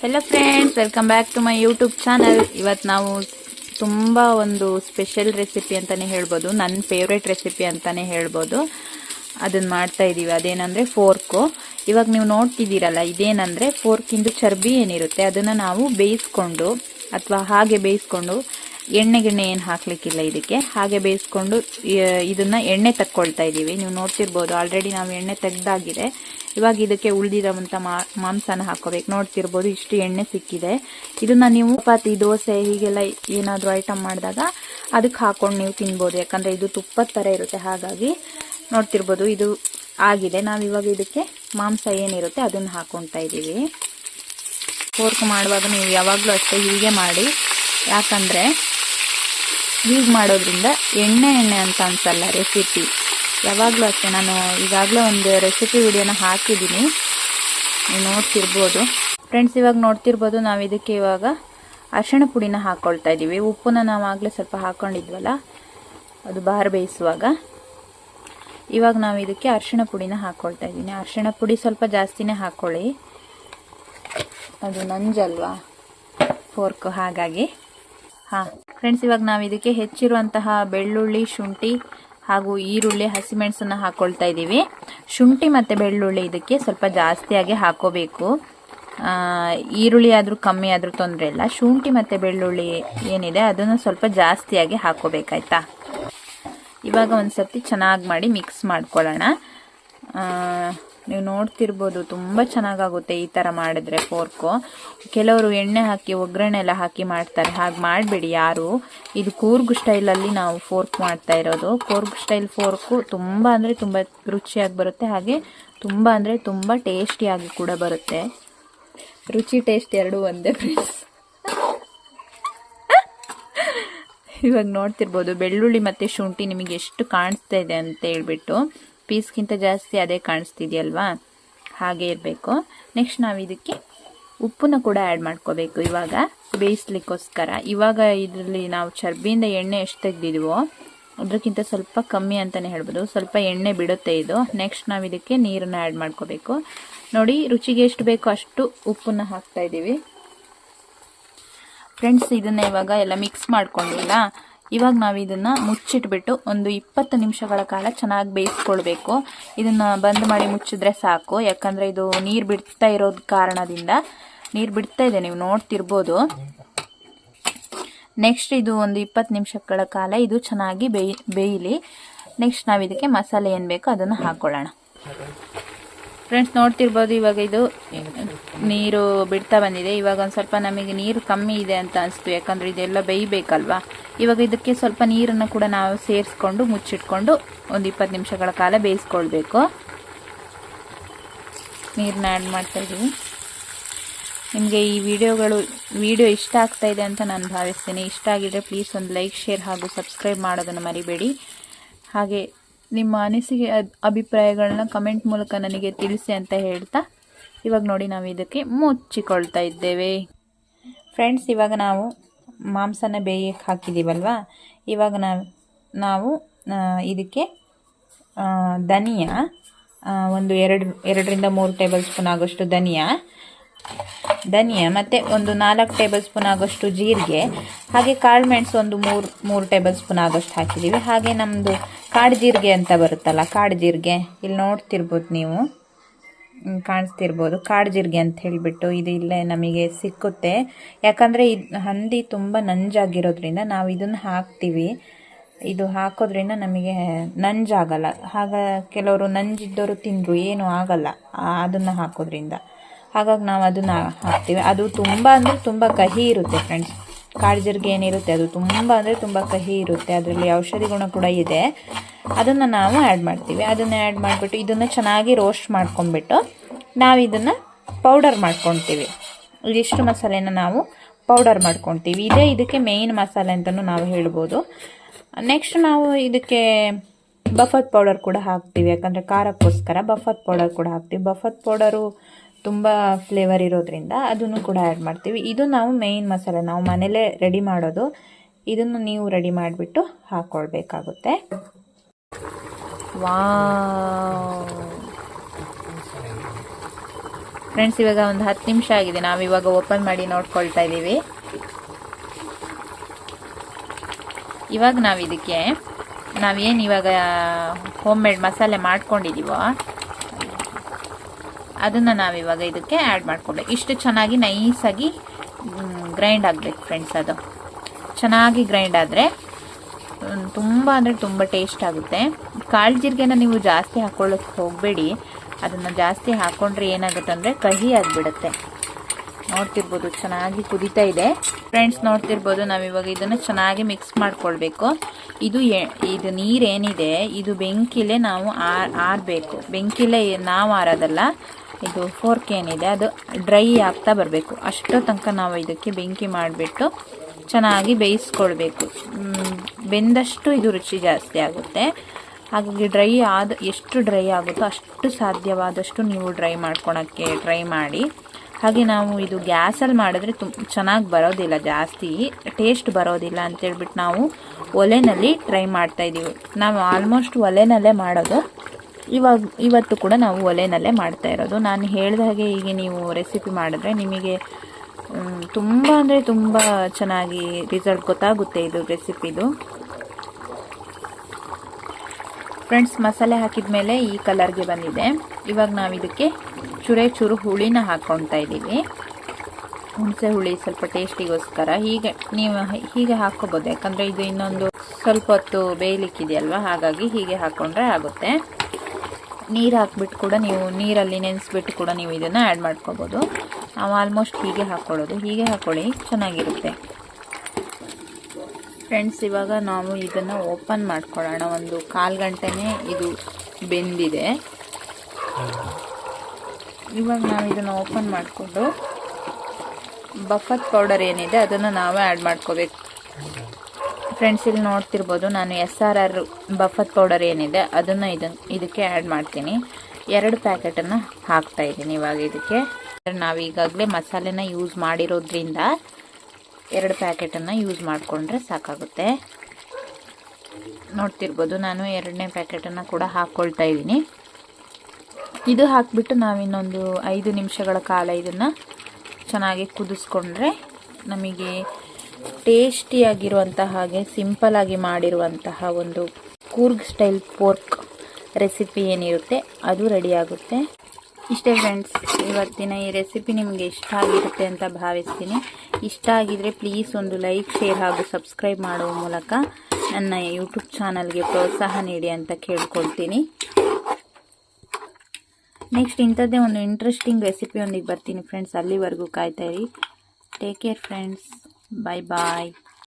Hello friends welcome back to my YouTube channel ಇವತ್ತು ನಾವು ತುಂಬ ಒಂದು ಸ್ಪೆಷಲ್ ರೆಸಿಪಿ ಅಂತಲೇ ಹೇಳ್ಬೋದು. ನನ್ನ ಫೇವ್ರೆಟ್ ರೆಸಿಪಿ ಅಂತಲೇ ಹೇಳ್ಬೋದು. ಅದನ್ನು ಮಾಡ್ತಾ ಇದ್ದೀವಿ ಅದೇನಂದರೆ ಫೋರ್ಕು ಇವಾಗ ನೀವು ನೋಡ್ತಿದ್ದೀರಲ್ಲ, ಇದೇನಂದರೆ ಫೋರ್ಕಿಂದು ಚರ್ಬಿ ಏನಿರುತ್ತೆ, ಅದನ್ನು ನಾವು ಬೇಯಿಸ್ಕೊಂಡು ಅಥವಾ ಹಾಗೆ ಬೇಯಿಸ್ಕೊಂಡು ಎಣ್ಣೆ ಗಿಣ್ಣೆ ಏನು ಹಾಕ್ಲಿಕ್ಕಿಲ್ಲ ಇದಕ್ಕೆ. ಹಾಗೆ ಬೇಯಿಸ್ಕೊಂಡು ಇದನ್ನ ಎಣ್ಣೆ ತಕ್ಕೊಳ್ತಾ ಇದ್ದೀವಿ. ನೀವು ನೋಡ್ತಿರ್ಬೋದು ಆಲ್ರೆಡಿ ನಾವು ಎಣ್ಣೆ ತೆಗ್ದಾಗಿದೆ. ಇವಾಗ ಇದಕ್ಕೆ ಉಳಿದಿರೋಂಥ ಮಾಂಸನ ಹಾಕೋಬೇಕು. ನೋಡ್ತಿರ್ಬೋದು, ಇಷ್ಟು ಎಣ್ಣೆ ಸಿಕ್ಕಿದೆ. ಇದನ್ನ ನೀವು ಪಾತಿ ದೋಸೆ, ಹೀಗೆಲ್ಲ ಏನಾದರೂ ಐಟಮ್ ಮಾಡಿದಾಗ ಅದಕ್ಕೆ ಹಾಕೊಂಡು ನೀವು ತಿನ್ಬೋದು. ಯಾಕಂದರೆ ಇದು ತುಪ್ಪದ ಥರ ಇರುತ್ತೆ. ಹಾಗಾಗಿ ನೋಡ್ತಿರ್ಬೋದು, ಇದು ಆಗಿದೆ. ನಾವು ಇವಾಗ ಇದಕ್ಕೆ ಮಾಂಸ ಏನಿರುತ್ತೆ ಅದನ್ನು ಹಾಕೊಳ್ತಾ ಇದ್ದೀವಿ. ಫೋರ್ಕ್ ಮಾಡುವಾಗ ನೀವು ಯಾವಾಗಲೂ ಅಷ್ಟೇ ಹೀಗೆ ಮಾಡಿ. ಯಾಕಂದರೆ ಹೀಗೆ ಮಾಡೋದ್ರಿಂದ ಎಣ್ಣೆ ಎಣ್ಣೆ ಅಂತ ಅನ್ಸಲ್ಲ ರೆಸಿಪಿ ಯಾವಾಗಲೂ ಅಷ್ಟೇ, ನಾನು ಈಗಾಗಲೇ ಒಂದು ರೆಸಿಪಿ ವಿಡಿಯೋನ ಹಾಕಿದ್ದೀನಿ. ನೀವು ನೋಡ್ತಿರ್ಬೋದು. ಫ್ರೆಂಡ್ಸ್ ಇವಾಗ ನೋಡ್ತಿರ್ಬೋದು, ನಾವು ಇದಕ್ಕೆ ಇವಾಗ ಅರ್ಶಿಣ ಪುಡಿನ ಹಾಕ್ಕೊಳ್ತಾ ಇದ್ದೀವಿ ಉಪ್ಪನ್ನ ನಾವು ಆಗಲೇ ಸ್ವಲ್ಪ ಹಾಕ್ಕೊಂಡಿದ್ವಲ್ಲ ಅದು ಬಾರ್ ಬೇಯಿಸುವಾಗ. ಇವಾಗ ನಾವು ಇದಕ್ಕೆ ಅರಿಶಿಣ ಪುಡಿನ ಹಾಕ್ಕೊಳ್ತಾ ಇದ್ದೀನಿ ಅರಿಶಿಣ ಪುಡಿ ಸ್ವಲ್ಪ ಜಾಸ್ತಿನೇ ಹಾಕ್ಕೊಳ್ಳಿ ಅದು ನಂಜಲ್ವಾ, ಫೋರ್ಕ್ ಹಾಗಾಗಿ. ಹಾಂ. ಫ್ರೆಂಡ್ಸ್ ಇವಾಗ ನಾವು ಇದಕ್ಕೆ ಹೆಚ್ಚಿರುವಂತಹ ಬೆಳ್ಳುಳ್ಳಿ, ಶುಂಠಿ ಹಾಗೂ ಈರುಳ್ಳಿ, ಹಸಿಮೆಣಸನ್ನು ಹಾಕ್ಕೊಳ್ತಾ ಇದ್ದೀವಿ ಶುಂಠಿ ಮತ್ತು ಬೆಳ್ಳುಳ್ಳಿ ಇದಕ್ಕೆ ಸ್ವಲ್ಪ ಜಾಸ್ತಿಯಾಗಿ ಹಾಕೋಬೇಕು. ಈರುಳ್ಳಿ ಆದರೂ ಕಮ್ಮಿ ಆದರೂ ತೊಂದರೆ ಇಲ್ಲ. ಶುಂಠಿ ಮತ್ತು ಬೆಳ್ಳುಳ್ಳಿ ಏನಿದೆ ಅದನ್ನು ಸ್ವಲ್ಪ ಜಾಸ್ತಿಯಾಗಿ ಹಾಕೋಬೇಕಾಯ್ತಾ? ಇವಾಗ ಒಂದು ಸರ್ತಿ ಚೆನ್ನಾಗಿ ಮಾಡಿ ಮಿಕ್ಸ್ ಮಾಡ್ಕೊಳ್ಳೋಣ. ನೀವು ನೋಡ್ತಿರ್ಬೋದು, ತುಂಬ ಚೆನ್ನಾಗಾಗುತ್ತೆ ಈ ಥರ ಮಾಡಿದ್ರೆ ಫೋರ್ಕು ಕೆಲವರು ಎಣ್ಣೆ ಹಾಕಿ, ಒಗ್ಗರಣೆ ಎಲ್ಲ ಹಾಕಿ ಮಾಡ್ತಾರೆ. ಹಾಗೆ ಮಾಡಬೇಡಿ ಯಾರು. ಇದು ಕೂರ್ಗ್ ಸ್ಟೈಲಲ್ಲಿ ನಾವು ಫೋರ್ಕ್ ಮಾಡ್ತಾ ಇರೋದು. ಕೂರ್ಗ್ ಸ್ಟೈಲ್ ಫೋರ್ಕು ತುಂಬ ಅಂದರೆ ತುಂಬ ರುಚಿಯಾಗಿ ಬರುತ್ತೆ. ಹಾಗೆ ತುಂಬ ಅಂದರೆ ತುಂಬ ಟೇಸ್ಟಿಯಾಗಿ ಕೂಡ ಬರುತ್ತೆ. ರುಚಿ ಟೇಸ್ಟ್ ಎರಡೂ ಒಂದೇ ಫ್ರೆಂಡ್ಸ್ ಇವಾಗ ನೋಡ್ತಿರ್ಬೋದು, ಬೆಳ್ಳುಳ್ಳಿ ಮತ್ತು ಶುಂಠಿ ನಿಮಗೆ ಎಷ್ಟು ಕಾಣಿಸ್ತಾ ಇದೆ ಅಂತ ಹೇಳ್ಬಿಟ್ಟು. ಪೀಸ್ಗಿಂತ ಜಾಸ್ತಿ ಅದೇ ಕಾಣಿಸ್ತಿದೆಯಲ್ವಾ? ಹಾಗೆ ಇರಬೇಕು. ನೆಕ್ಸ್ಟ್ ನಾವು ಇದಕ್ಕೆ ಉಪ್ಪನ್ನು ಕೂಡ ಆ್ಯಡ್ ಮಾಡ್ಕೋಬೇಕು. ಇವಾಗ ಬೇಯಿಸ್ಲಿಕ್ಕೋಸ್ಕರ. ಇವಾಗ ಇದರಲ್ಲಿ ನಾವು ಚರ್ಬಿಯಿಂದ ಎಣ್ಣೆ ಎಷ್ಟು ತೆಗ್ದಿದೀವೋ ಅದಕ್ಕಿಂತ ಸ್ವಲ್ಪ ಕಮ್ಮಿ ಅಂತಲೇ ಹೇಳ್ಬೋದು. ಸ್ವಲ್ಪ ಎಣ್ಣೆ ಬಿಡುತ್ತೆ ಇದು. ನೆಕ್ಸ್ಟ್ ನಾವು ಇದಕ್ಕೆ ನೀರನ್ನು ಆ್ಯಡ್ ಮಾಡ್ಕೋಬೇಕು. ನೋಡಿ, ರುಚಿಗೆ ಎಷ್ಟು ಬೇಕೋ ಅಷ್ಟು ಉಪ್ಪನ್ನು ಹಾಕ್ತಾ ಇದ್ದೀವಿ ಫ್ರೆಂಡ್ಸ್ ಇದನ್ನು ಇವಾಗ ಎಲ್ಲ ಮಿಕ್ಸ್ ಮಾಡ್ಕೊಂಡಿಲ್ಲ? ಇವಾಗ ನಾವು ಇದನ್ನ ಮುಚ್ಚಿಟ್ಬಿಟ್ಟು ಒಂದು ಇಪ್ಪತ್ತು ನಿಮಿಷಗಳ ಕಾಲ ಚೆನ್ನಾಗಿ ಬೇಯಿಸ್ಕೊಳ್ಬೇಕು. ಇದನ್ನ ಬಂದ್ ಮಾಡಿ ಮುಚ್ಚಿದ್ರೆ ಸಾಕು. ಯಾಕಂದ್ರೆ ಇದು ನೀರು ಬಿಡ್ತಾ ಇರೋದ್ ಕಾರಣದಿಂದ. ನೀರು ಬಿಡ್ತಾ ಇದೆ, ನೀವು ನೋಡ್ತಿರ್ಬೋದು. ನೆಕ್ಸ್ಟ್ ಇದು ಒಂದು ಇಪ್ಪತ್ತು ನಿಮಿಷಗಳ ಕಾಲ ಇದು ಚೆನ್ನಾಗಿ ಬೇಯಿ, ಬೇಯಲಿ. ನೆಕ್ಸ್ಟ್ ನಾವು ಇದಕ್ಕೆ ಮಸಾಲೆ ಏನು ಬೇಕೋ ಅದನ್ನು ಹಾಕೊಳ್ಳೋಣ. ಫ್ರೆಂಡ್ಸ್ ನೋಡ್ತಿರ್ಬೋದು, ಇವಾಗ ಇದು ನೀರು ಬಿಡ್ತಾ ಬಂದಿದೆ. ಇವಾಗ ಒಂದು ಸ್ವಲ್ಪ ನಮಗೆ ನೀರು ಕಮ್ಮಿ ಇದೆ ಅಂತ ಅನಿಸ್ತು. ಯಾಕಂದರೆ ಇದೆಲ್ಲ ಬೇಯಬೇಕಲ್ವಾ? ಇವಾಗ ಇದಕ್ಕೆ ಸ್ವಲ್ಪ ನೀರನ್ನು ಕೂಡ ನಾವು ಸೇರಿಸ್ಕೊಂಡು, ಮುಚ್ಚಿಟ್ಕೊಂಡು ಒಂದು ಇಪ್ಪತ್ತು ನಿಮಿಷಗಳ ಕಾಲ ಬೇಯಿಸ್ಕೊಳ್ಬೇಕು. ನೀರನ್ನ ಆ್ಯಡ್ ಮಾಡ್ತಾ ಇದ್ದೀವಿ ನಿಮಗೆ ಈ ವಿಡಿಯೋಗಳು, ವಿಡಿಯೋ ಇಷ್ಟ ಆಗ್ತಾ ಇದೆ ಅಂತ ನಾನು ಭಾವಿಸ್ತೀನಿ. ಇಷ್ಟ ಆಗಿದ್ರೆ ಪ್ಲೀಸ್ ಒಂದು ಲೈಕ್ ಶೇರ್ ಹಾಗೂ ಸಬ್ಸ್ಕ್ರೈಬ್ ಮಾಡೋದನ್ನು ಮರಿಬೇಡಿ. ಹಾಗೆ ನಿಮ್ಮ ಅನಿಸಿಕೆ ಅಭಿಪ್ರಾಯಗಳನ್ನ ಕಮೆಂಟ್ ಮೂಲಕ ನನಗೆ ತಿಳಿಸಿ ಅಂತ ಹೇಳ್ತಾ, ಇವಾಗ ನೋಡಿ ನಾವು ಇದಕ್ಕೆ ಮುಚ್ಚಿಕೊಳ್ತಾ ಇದ್ದೇವೆ. ಫ್ರೆಂಡ್ಸ್ ಇವಾಗ ನಾವು ಮಾಂಸನ ಬೇಯಕ್ಕೆ ಹಾಕಿದ್ದೀವಲ್ವಾ ಇವಾಗ ನಾವು ನಾವು ಇದಕ್ಕೆ ಧನಿಯಾ ಒಂದು ಎರಡು, ಎರಡರಿಂದ ಮೂರು ಟೇಬಲ್ ಸ್ಪೂನ್ ಆಗೋಷ್ಟು ಧನಿಯಾ ಧನಿಯಾ ಮತ್ತು ಒಂದು ನಾಲ್ಕು ಟೇಬಲ್ ಸ್ಪೂನ್ ಆಗೋಷ್ಟು ಜೀರಿಗೆ, ಹಾಗೆ ಕಾಳು ಮೆಣಸು ಒಂದು ಮೂರು ಮೂರು ಟೇಬಲ್ ಸ್ಪೂನ್ ಆಗೋಷ್ಟು ಹಾಕಿದ್ದೀವಿ ಹಾಗೆ ನಮ್ಮದು ಕಾಡು ಜೀರಿಗೆ ಅಂತ ಬರುತ್ತಲ್ಲ, ಕಾಡು ಜೀರಿಗೆ, ಇಲ್ಲಿ ನೋಡ್ತಿರ್ಬೋದು ನೀವು. ಕಾಣಿಸ್ತಿರ್ಬೋದು. ಕಾಡು ಜೀರಿಗೆ ಅಂತ ಹೇಳಿಬಿಟ್ಟು ಇದು ಇಲ್ಲೇ ನಮಗೆ ಸಿಕ್ಕುತ್ತೆ. ಯಾಕಂದರೆ ಇದು, ಹಂದಿ ತುಂಬ ನಂಜಾಗಿರೋದ್ರಿಂದ ನಾವು ಇದನ್ನು ಹಾಕ್ತೀವಿ. ಇದು ಹಾಕೋದ್ರಿಂದ ನಮಗೆ ನಂಜಾಗಲ್ಲ. ಆಗ ಕೆಲವರು ನಂಜಿದ್ದವರು ತಿಂದರು, ಏನೂ ಆಗಲ್ಲ ಅದನ್ನು ಹಾಕೋದ್ರಿಂದ. ಹಾಗಾಗಿ ನಾವು ಅದನ್ನು ಹಾಕ್ತೀವಿ. ಅದು ತುಂಬ ಅಂದರೆ ತುಂಬ ಕಹಿ ಇರುತ್ತೆ ಫ್ರೆಂಡ್ಸ್ ಕಾಡ್ಜಿರ್ಗೆ ಏನಿರುತ್ತೆ ಅದು ತುಂಬ ಅಂದರೆ ತುಂಬ ಕಹಿ ಇರುತ್ತೆ. ಅದರಲ್ಲಿ ಔಷಧಿ ಗುಣ ಕೂಡ ಇದೆ. ಅದನ್ನು ನಾವು ಆ್ಯಡ್ ಮಾಡ್ತೀವಿ. ಅದನ್ನು ಆ್ಯಡ್ ಮಾಡಿಬಿಟ್ಟು ಇದನ್ನು ಚೆನ್ನಾಗಿ ರೋಸ್ಟ್ ಮಾಡ್ಕೊಂಬಿಟ್ಟು ನಾವು ಇದನ್ನು ಪೌಡರ್ ಮಾಡ್ಕೊತೀವಿ ಇದಿಷ್ಟು ಮಸಾಲೆನ ನಾವು ಪೌಡರ್ ಮಾಡ್ಕೊತೀವಿ ಇದೇ ಇದಕ್ಕೆ ಮೇಯ್ನ್ ಮಸಾಲೆ ಅಂತಲೂ ನಾವು ಹೇಳ್ಬೋದು. ನೆಕ್ಸ್ಟ್ ನಾವು ಇದಕ್ಕೆ ಬಫತ್ ಪೌಡರ್ ಕೂಡ ಹಾಕ್ತೀವಿ. ಯಾಕಂದರೆ ಖಾರಕ್ಕೋಸ್ಕರ ಬಫತ್ ಪೌಡರ್ ಕೂಡ ಹಾಕ್ತೀವಿ. ಬಫತ್ ಪೌಡರು ತುಂಬ ಫ್ಲೇವರ್ ಇರೋದ್ರಿಂದ ಅದನ್ನು ಕೂಡ ಆ್ಯಡ್ ಮಾಡ್ತೀವಿ. ಇದು ನಾವು ಮೇಯ್ನ್ ಮಸಾಲೆ, ನಾವು ಮನೇಲೇ ರೆಡಿ ಮಾಡೋದು. ಇದನ್ನು ನೀವು ರೆಡಿ ಮಾಡಿಬಿಟ್ಟು ಹಾಕ್ಕೊಳ್ಬೇಕಾಗುತ್ತೆ ವಾ ಫ್ರೆಂಡ್ಸ್ ಇವಾಗ ಒಂದು ಹತ್ತು ನಿಮಿಷ ಆಗಿದೆ. ನಾವು ಇವಾಗ ಓಪನ್ ಮಾಡಿ ನೋಡ್ಕೊಳ್ತಾ ಇದ್ದೀವಿ. ಇವಾಗ ನಾವು ಇದಕ್ಕೆ ನಾವೇನು ಇವಾಗ ಹೋಮ್ ಮೇಡ್ ಮಸಾಲೆ ಮಾಡ್ಕೊಂಡಿದ್ದೀವೋ ಅದನ್ನು ನಾವಿವಾಗ ಇದಕ್ಕೆ ಆ್ಯಡ್ ಮಾಡ್ಕೊಬೇಕು ಇಷ್ಟು ಚೆನ್ನಾಗಿ ನೈಸಾಗಿ ಗ್ರೈಂಡ್ ಆಗಬೇಕು ಫ್ರೆಂಡ್ಸ್ ಅದು. ಚೆನ್ನಾಗಿ ಗ್ರೈಂಡ್ ಆದರೆ ತುಂಬ ಅಂದರೆ ತುಂಬ ಟೇಸ್ಟ್ ಆಗುತ್ತೆ. ಕಾಳು ಜೀರಿಗೆನ ನೀವು ಜಾಸ್ತಿ ಹಾಕೊಳ್ಳೋಕೆ ಹೋಗಬೇಡಿ. ಅದನ್ನು ಜಾಸ್ತಿ ಹಾಕ್ಕೊಂಡ್ರೆ ಏನಾಗುತ್ತೆ ಅಂದರೆ ಕಹಿ ಆಗಿಬಿಡುತ್ತೆ. ನೋಡ್ತಿರ್ಬೋದು, ಚೆನ್ನಾಗಿ ಕುದೀತಾ ಇದೆ. ಫ್ರೆಂಡ್ಸ್ ನೋಡ್ತಿರ್ಬೋದು, ನಾವಿವಾಗ ಇದನ್ನು ಚೆನ್ನಾಗಿ ಮಿಕ್ಸ್ ಮಾಡ್ಕೊಳ್ಬೇಕು. ಇದು ಇದು ನೀರೇನಿದೆ, ಇದು ಬೆಂಕಿಲೇ ನಾವು ಆರ್, ಆರಬೇಕು. ಬೆಂಕಿಲೇ ನಾವು ಆರೋದಲ್ಲ. ಇದು ಫೋರ್ಕ್ ಏನಿದೆ, ಅದು ಡ್ರೈ ಆಗ್ತಾ ಬರಬೇಕು. ಅಷ್ಟೋ ತನಕ ನಾವು ಇದಕ್ಕೆ ಬೆಂಕಿ ಮಾಡಿಬಿಟ್ಟು ಚೆನ್ನಾಗಿ ಬೇಯಿಸ್ಕೊಳ್ಬೇಕು. ಬೆಂದಷ್ಟು ಇದು ರುಚಿ ಜಾಸ್ತಿ ಆಗುತ್ತೆ. ಹಾಗಾಗಿ ಡ್ರೈ ಆದ, ಎಷ್ಟು ಡ್ರೈ ಆಗುತ್ತೋ ಅಷ್ಟು ಸಾಧ್ಯವಾದಷ್ಟು ನೀವು ಡ್ರೈ ಮಾಡ್ಕೊಳಕ್ಕೆ ಟ್ರೈ ಮಾಡಿ. ಹಾಗೆ ನಾವು ಇದು ಗ್ಯಾಸಲ್ಲಿ ಮಾಡಿದ್ರೆ ತುಂಬ ಚೆನ್ನಾಗಿ ಬರೋದಿಲ್ಲ ಜಾಸ್ತಿ ಟೇಸ್ಟ್ ಬರೋದಿಲ್ಲ ಅಂತೇಳ್ಬಿಟ್ಟು ನಾವು ಒಲೆನಲ್ಲಿ ಟ್ರೈ ಮಾಡ್ತಾ ಇದ್ದೀವಿ ನಾವು ಆಲ್ಮೋಸ್ಟ್ ಒಲೆನಲ್ಲೇ ಮಾಡೋದು. ಇವಾಗ, ಇವತ್ತು ಕೂಡ ನಾವು ಒಲೆನಲ್ಲೇ ಮಾಡ್ತಾ ಇರೋದು. ನಾನು ಹೇಳಿದ ಹಾಗೆ ಈಗ ನೀವು ರೆಸಿಪಿ ಮಾಡಿದ್ರೆ ನಿಮಗೆ ತುಂಬ ಅಂದರೆ ತುಂಬ ಚೆನ್ನಾಗಿ ರಿಸಲ್ಟ್ ಗೊತ್ತಾಗುತ್ತೆ ಇದು ರೆಸಿಪಿದು ಫ್ರೆಂಡ್ಸ್ ಮಸಾಲೆ ಹಾಕಿದ ಮೇಲೆ ಈ ಕಲರ್ಗೆ ಬಂದಿದೆ. ಇವಾಗ ನಾವು ಇದಕ್ಕೆ ಚುರೆ ಚೂರು ಹುಳಿನ ಹಾಕ್ಕೊತಾ ಇದ್ದೀವಿ. ಹುಣಸೆ ಹುಳಿ ಸ್ವಲ್ಪ ಟೇಸ್ಟಿಗೋಸ್ಕರ ಹೀಗೆ ನೀವು ಹೀಗೆ ಹಾಕ್ಕೋಬೋದು. ಯಾಕಂದರೆ ಇದು ಇನ್ನೊಂದು ಸ್ವಲ್ಪ ಹೊತ್ತು ಬೇಯಲಿಕ್ಕಿದೆಯಲ್ವ? ಹಾಗಾಗಿ ಹೀಗೆ ಹಾಕ್ಕೊಂಡ್ರೆ ಆಗುತ್ತೆ. ನೀರು ಹಾಕ್ಬಿಟ್ಟು ಕೂಡ ನೀವು ನೀರಲ್ಲಿ ನೆನೆಸ್ಬಿಟ್ಟು ಕೂಡ ನೀವು ಇದನ್ನು ಆ್ಯಡ್ ಮಾಡ್ಕೋಬೋದು. ನಾವು ಆಲ್ಮೋಸ್ಟ್ ಹೀಗೆ ಹಾಕ್ಕೊಳ್ಳೋದು ಹೀಗೆ ಹಾಕ್ಕೊಳ್ಳಿ ಚೆನ್ನಾಗಿರುತ್ತೆ. ಫ್ರೆಂಡ್ಸ್ ಇವಾಗ ನಾವು ಇದನ್ನು ಓಪನ್ ಮಾಡ್ಕೊಳ್ಳೋಣ. ಒಂದು ಕಾಲು ಗಂಟೆನೇ ಇದು ಬೆಂದಿದೆ. ಇವಾಗ ನಾವು ಇದನ್ನು ಓಪನ್ ಮಾಡಿಕೊಂಡು ಬಫತ್ ಪೌಡರ್ ಏನಿದೆ ಅದನ್ನು ನಾವೇ ಆ್ಯಡ್ ಮಾಡ್ಕೋಬೇಕು. ಫ್ರೆಂಡ್ಸ್ ಇಲ್ಲಿ ನೋಡ್ತಿರ್ಬೋದು, ನಾನು S R R bafat powder ಏನಿದೆ, ಅದನ್ನು ಇದನ್ನು ಇದಕ್ಕೆ ಆ್ಯಡ್ ಮಾಡ್ತೀನಿ. ಎರಡು ಪ್ಯಾಕೆಟನ್ನು ಹಾಕ್ತಾ ಇದ್ದೀನಿ ಇವಾಗ ಇದಕ್ಕೆ. ನಾವು ಈಗಾಗಲೇ ಮಸಾಲೆನ ಯೂಸ್ ಮಾಡಿರೋದ್ರಿಂದ ಎರಡು ಪ್ಯಾಕೆಟನ್ನು ಯೂಸ್ ಮಾಡಿಕೊಂಡ್ರೆ ಸಾಕಾಗುತ್ತೆ. ನೋಡ್ತಿರ್ಬೋದು, ನಾನು ಎರಡನೇ ಪ್ಯಾಕೆಟನ್ನು ಕೂಡ ಹಾಕ್ಕೊಳ್ತಾ ಇದ್ದೀನಿ. ಇದು ಹಾಕಿಬಿಟ್ಟು ನಾವಿನ್ನೊಂದು ಐದು ನಿಮಿಷಗಳ ಕಾಲ ಇದನ್ನು ಚೆನ್ನಾಗಿ ಕುದಿಸ್ಕೊಂಡ್ರೆ ನಮಗೆ ಟೇಸ್ಟಿಯಾಗಿರುವಂತಹ ಹಾಗೆ ಸಿಂಪಲಾಗಿ ಮಾಡಿರುವಂತಹ ಒಂದು ಕೂರ್ಗ್ ಸ್ಟೈಲ್ ಪೋರ್ಕ್ ರೆಸಿಪಿ ಏನಿರುತ್ತೆ, ಅದು ರೆಡಿಯಾಗುತ್ತೆ ಇಷ್ಟೇ ಫ್ರೆಂಡ್ಸ್ ಇವತ್ತಿನ ಈ ರೆಸಿಪಿ ನಿಮಗೆ ಇಷ್ಟ ಆಗಿರುತ್ತೆ ಅಂತ ಭಾವಿಸ್ತೀನಿ. ಇಷ್ಟ ಆಗಿದ್ರೆ ಪ್ಲೀಸ್ ಒಂದು ಲೈಕ್ ಶೇರ್ ಹಾಗೂ ಸಬ್ಸ್ಕ್ರೈಬ್ ಮಾಡುವ ಮೂಲಕ ನನ್ನ ಯೂಟ್ಯೂಬ್ ಚಾನಲ್ಗೆ ಪ್ರೋತ್ಸಾಹ ನೀಡಿ ಅಂತ ಕೇಳ್ಕೊಳ್ತೀನಿ. ನೆಕ್ಸ್ಟ್ ಇಂಥದ್ದೇ ಒಂದು ಇಂಟ್ರೆಸ್ಟಿಂಗ್ ರೆಸಿಪಿಯೊಂದಿಗೆ ಬರ್ತೀನಿ ಫ್ರೆಂಡ್ಸ್ ಅಲ್ಲಿವರೆಗೂ ಕಾಯ್ತಾ ಇರಿ. Take care friends bye bye